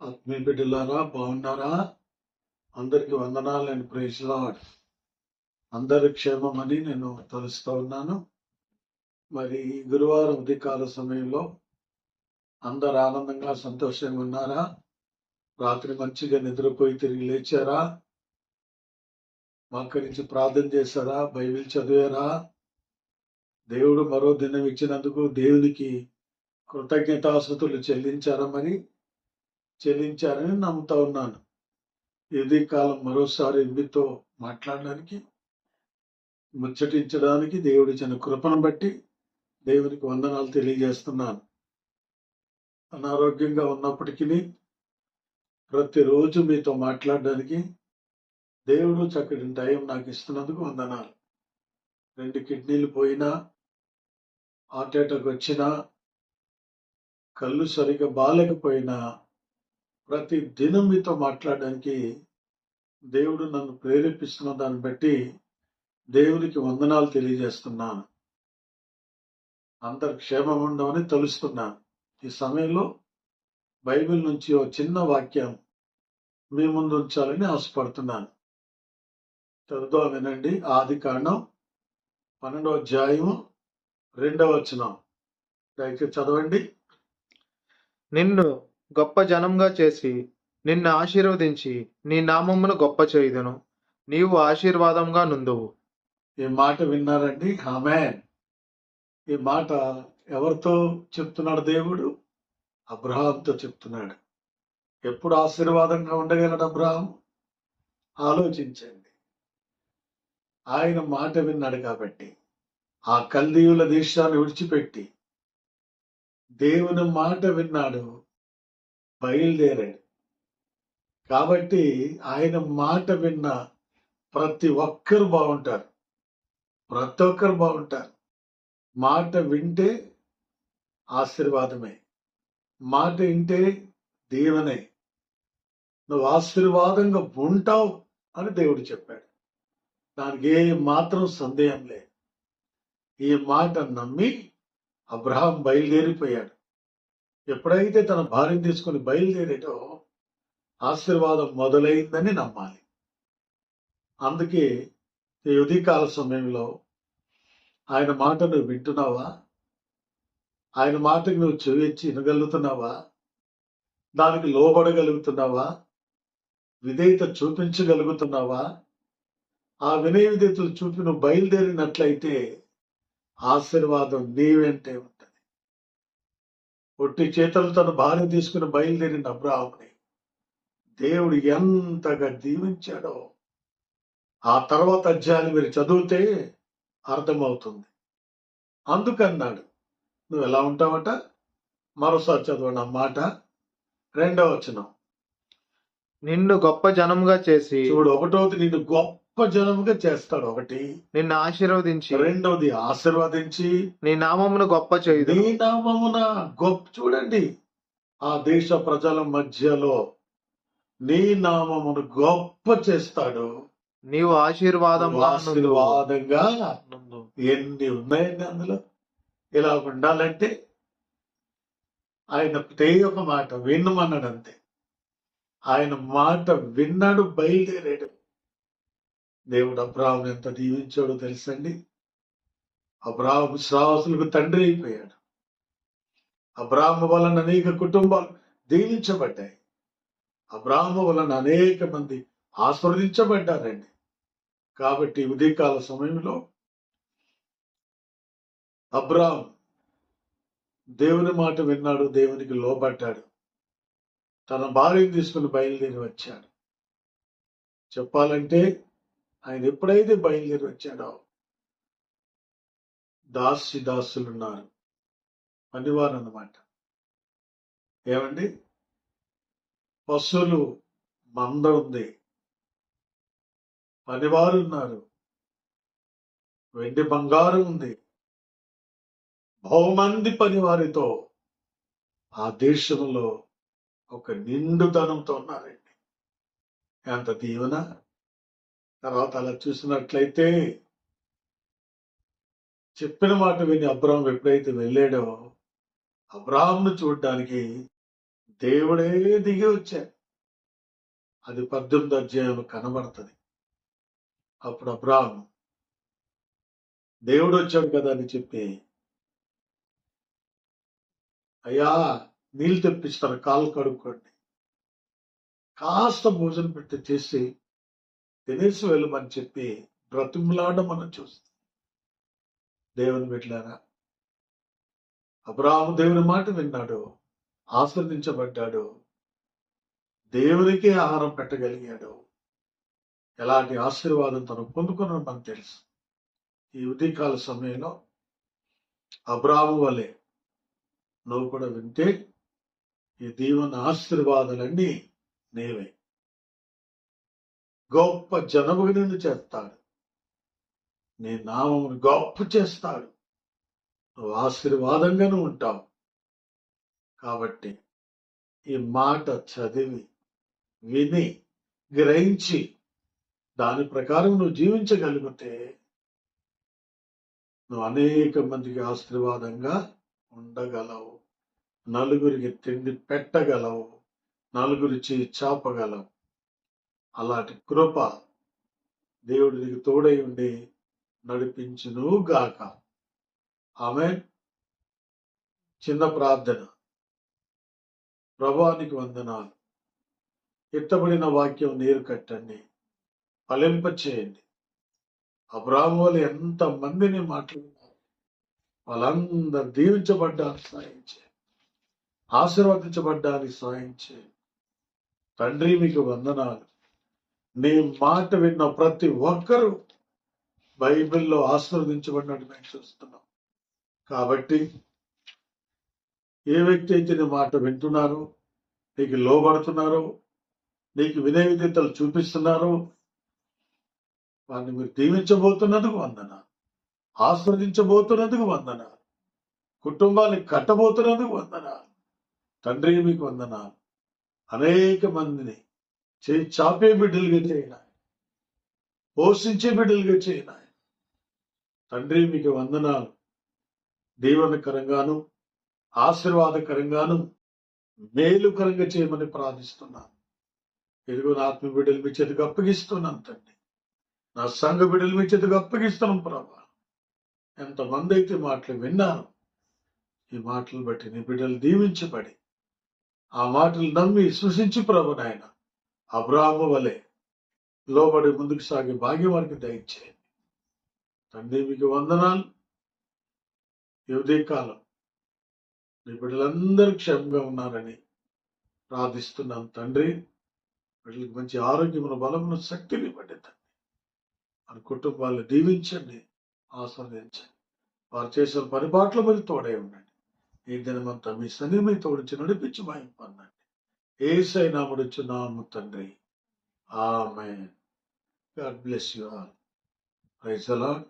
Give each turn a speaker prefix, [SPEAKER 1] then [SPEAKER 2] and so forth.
[SPEAKER 1] ఆత్మీయ బిడ్డలారా బాగున్నారా? అందరికి వందనాలు. నేను ప్రేజ్ లాడ్ అందరి క్షేమమని నేను తలుస్తూ ఉన్నాను. మరి ఈ గురువారం ఉదయకాల సమయంలో అందరు ఆనందంగా సంతోషంగా ఉన్నారా? రాత్రి మంచిగా నిద్రపోయి తిరిగి లేచారా? మక్కరించి ప్రార్థన చేశారా? బైబిల్ చదివారా? దేవుడు మరో దినం ఇచ్చినందుకు దేవునికి కృతజ్ఞతాసతులు చెల్లించారా మరి? చెల్లించారని నమ్ముతా ఉన్నాను. ఇది కాలం మరోసారి మీతో మాట్లాడడానికి ముచ్చటించడానికి దేవుడి చిన్న కృపను బట్టి దేవునికి వందనాలు తెలియజేస్తున్నాను. అనారోగ్యంగా ఉన్నప్పటికీ ప్రతిరోజు మీతో మాట్లాడడానికి దేవుడు చక్కటి టైం నాకు ఇస్తున్నందుకు వందనాలు. రెండు కిడ్నీలు పోయినా హార్ట్ అటాక్ వచ్చినా కళ్ళు సరిగా బాగాలేకపోయినా ప్రతి దినం మీతో మాట్లాడడానికి దేవుడు నన్ను ప్రేరేపిస్తున్న దాన్ని బట్టి దేవునికి వందనాలు తెలియజేస్తున్నాను. అందరు క్షేమం ఉండవని తలుస్తున్నాను. ఈ సమయంలో బైబిల్ నుంచి ఓ చిన్న వాక్యం మీ ముందు ఉంచాలని ఆశపడుతున్నాను. చదువుతో వినండి. ఆది కాండం పన్నెండవ అధ్యాయము రెండవ వచనం. దయచేసి చదవండి.
[SPEAKER 2] నిన్ను గొప్ప జనంగా చేసి నిన్ను ఆశీర్వదించి నీ నామమును గొప్ప చేయుదును. నీవు ఆశీర్వాదంగా నుందువు.
[SPEAKER 1] ఈ మాట విన్నారండి? ఆమె ఈ మాట ఎవరితో చెప్తున్నాడు దేవుడు? అబ్రహాంతో చెప్తున్నాడు. ఎప్పుడు ఆశీర్వాదంగా ఉండగలడు అబ్రహాం? ఆలోచించండి. ఆయన మాట విన్నాడు కాబట్టి ఆ కల్దీయుల దేశాన్ని విడిచిపెట్టి దేవుని మాట విన్నాడు. బయలుదేరాడు. కాబట్టి ఆయన మాట విన్న ప్రతి ఒక్కరు బాగుంటారు. ప్రతి ఒక్కరు బాగుంటారు. మాట వింటే ఆశీర్వాదమే. మాట వింటే దీవనే. నువ్వు ఆశీర్వాదంగా ఉంటావు అని దేవుడు చెప్పాడు. దానికి ఏ మాత్రం సందేహం లేదు. ఈ మాట నమ్మి అబ్రహాం బయలుదేరిపోయాడు. ఎప్పుడైతే తన భార్యను తీసుకుని బయలుదేరేటో ఆశీర్వాదం మొదలైందని నమ్మాలి. అందుకే ఈ ఉదయకాల సమయంలో ఆయన మాట నువ్వు వింటున్నావా? ఆయన మాటకి నువ్వు చెవిచ్చి వినగలుగుతున్నావా? దానికి లోబడగలుగుతున్నావా? విధేయత చూపించగలుగుతున్నావా? ఆ వినయ విధేయతలు చూపి నువ్వు బయలుదేరినట్లయితే ఆశీర్వాదం నీవెంటే ఒట్టి చేతులు తన భార్య తీసుకుని బయలుదేరిన అబ్రాహ్మని. దేవుడు ఎంతగా దీవించాడో. ఆ తర్వాత అధ్యాయాలు మీరు చదివితే అర్థమవుతుంది. అందుకన్నాడు నువ్వు ఎలా ఉంటావట? మరోసారి చదవండి ఆ మాట. రెండవ వచనం.
[SPEAKER 2] నిన్ను గొప్ప జనంగా చేసి
[SPEAKER 1] చూడు ఒకటోది నిన్ను గొప్ప జనముగా చేస్తాడు ఒకటి.
[SPEAKER 2] నిన్ను ఆశీర్వదించి.
[SPEAKER 1] రెండవది ఆశీర్వదించి.
[SPEAKER 2] నీ నామమును గొప్ప చేయుదును
[SPEAKER 1] నీ నామమున గొప్ప చూడండి. ఆ దేశ ప్రజల మధ్యలో నీ నామమును గొప్ప చేస్తాడు.
[SPEAKER 2] నీవు ఆశీర్వాదంగా నుందువు.
[SPEAKER 1] ఆశీర్వాదంగా. ఎన్ని ఉన్నాయండి అందులో? ఇలా ఉండాలంటే ఆయన ఒకటే ఒక మాట విన్నమన్నాడు అంతే ఆయన మాట విన్నాడు బయలుదేరాడు. దేవుడు అబ్రాహం ఎంత దీవించాడో తెలుసండి? అబ్రాహం శ్రావసులకు తండ్రి అయిపోయాడు. అబ్రాహ్మ వలన అనేక కుటుంబాలు దీవించబడ్డాయి. అబ్రాహ్మ వలన అనేక మంది ఆస్వాదించబడ్డారండి కాబట్టి ఉదయకాల సమయంలో అబ్రాహం దేవుని మాట విన్నాడు దేవునికి లోబడ్డాడు. తన భార్యను తీసుకుని బయలుదేరి వచ్చాడు. చెప్పాలంటే ఆయన ఎప్పుడైతే బయలుదేరి వచ్చాడో దాసి దాసులు ఉన్నారు పనివారు అన్నమాట ఏమండి? పశువులు మంద ఉంది. పనివారు ఉన్నారు వెండి బంగారం ఉంది. బహుమంది పనివారితో ఆ దేశంలో ఒక నిండుదనంతో ఉన్నారండి. ఎంత దీవెన? తర్వాత అలా చూసినట్లయితే చెప్పిన మాట విని అబ్రాహం ఎప్పుడైతే వెళ్ళాడో అబ్రాహంను చూడడానికి దేవుడే దిగి వచ్చాడు. అది పద్దెనిమిది అధ్యాయం కనబడుతుంది. అప్పుడు అబ్రాహం దేవుడు వచ్చాడు కదా అని చెప్పి అయ్యా నీళ్ళు తెప్పిస్తారు కాళ్ళు కడుక్కోండి. కాస్త భోజనం పెట్టి చేసి తినేసి వెళ్ళమని చెప్పి బ్రతిమలాడడం మనం చూస్తాం. దేవుని పెట్టారా అబ్రాహం దేవుని మాట విన్నాడు ఆస్వాదించబడ్డాడు దేవునికే ఆహారం పెట్టగలిగాడు. ఎలాంటి ఆశీర్వాదం తను పొందుకున్నాడు మనకు తెలుసు. ఈ ఉదయకాల సమయంలో అబ్రాహము వలె నువ్వు కూడా వింటే ఈ దీవెన ఆశీర్వాదాలన్నీ నీవే. గొప్ప జనముగా నిన్ను చేస్తాడు? నీ నామమును గొప్ప చేస్తాడు. నువ్వు ఆశీర్వాదంగాను ఉంటావు. కాబట్టి ఈ మాట చదివి విని గ్రహించి దాని ప్రకారం నువ్వు జీవించగలిగితే నువ్వు అనేక మందికి ఆశీర్వాదంగా ఉండగలవు. నలుగురికి తిండి పెట్టగలవు. నలుగురి చేయి చాపగలవు. అలాంటి కృప దేవుడు నీకు తోడై ఉండి నడిపించును గాక. ఆమె చిన్న ప్రార్థన. ప్రభానికి వందనాలు. ఎత్తబడిన వాక్యం నీరు కట్టండి. ఫలింప చేయండి. అబ్రాహ్మ ఎంత మందిని మాట్లాడినారు. వాళ్ళందరూ దీవించబడ్డానికి సాయం చేయండి. ఆశీర్వదించబడ్డానికి సాయం చేయండి. తండ్రి మీకు వందనాలు. నీ మాట విన్న ప్రతి ఒక్కరూ బైబిల్లో ఆశీర్వదించబడినట్టు మేము చూస్తున్నాం. కాబట్టి ఏ వ్యక్తి అయితే నీ మాట వింటున్నారో నీకు లోబడుతున్నారో నీకు వినయ విధేతలు చూపిస్తున్నారో వారిని మీరు దీవించబోతున్నందుకు వందన ఆస్వాదించబోతున్నందుకు వందన కుటుంబాన్ని కట్టబోతున్నందుకు వందన తండ్రి మీకు వందన అనేక మందిని చాపే బిడ్డలుగా చేయనాయి పోషించే బిడ్డలుగా చేయిన తండ్రి మీకు వందనాలు. దీవనకరంగాను ఆశీర్వాదకరంగాను మేలుకరంగా చేయమని ప్రార్థిస్తున్నాను. ఇదిగో నా ఆత్మ బిడ్డలు మీ చేతికి అప్పగిస్తున్నాను తండ్రి. నా సంఘ బిడ్డలు మీ చేతికి అప్పగిస్తున్నాం ప్రభా. ఎంతమంది అయితే మాటలు విన్నాను ఈ మాటలు బట్టి నీ బిడ్డలు దీవించబడి ఆ మాటలు నమ్మి సృష్టించి ప్రభు నాయన. అబ్రాహ్మ వలె లోబడి ముందుకు సాగే భాగ్యం వారికి దయచేయండి. తండ్రి మీకు వందనాలు. ఈ కాలం నీ బిడ్డలందరూ క్షేమంగా ఉన్నారని ప్రార్థిస్తున్నాను తండ్రి. బిడ్డలకు మంచి ఆరోగ్యమును బలమును శక్తిని ఇవ్వండి తండ్రి. మన కుటుంబాలను దీవించండి ఆస్వాదించండి. వారు చేసిన పరిపాట్ల మరి తోడే ఉండండి. ఈ దినమంతా మీ సన్ని తోడించి నడిపించి మాయం పొందండి ఏసై నాముడిచ్చు నాము తండ్రి. ఆమె God bless you all. Praise అలాడ్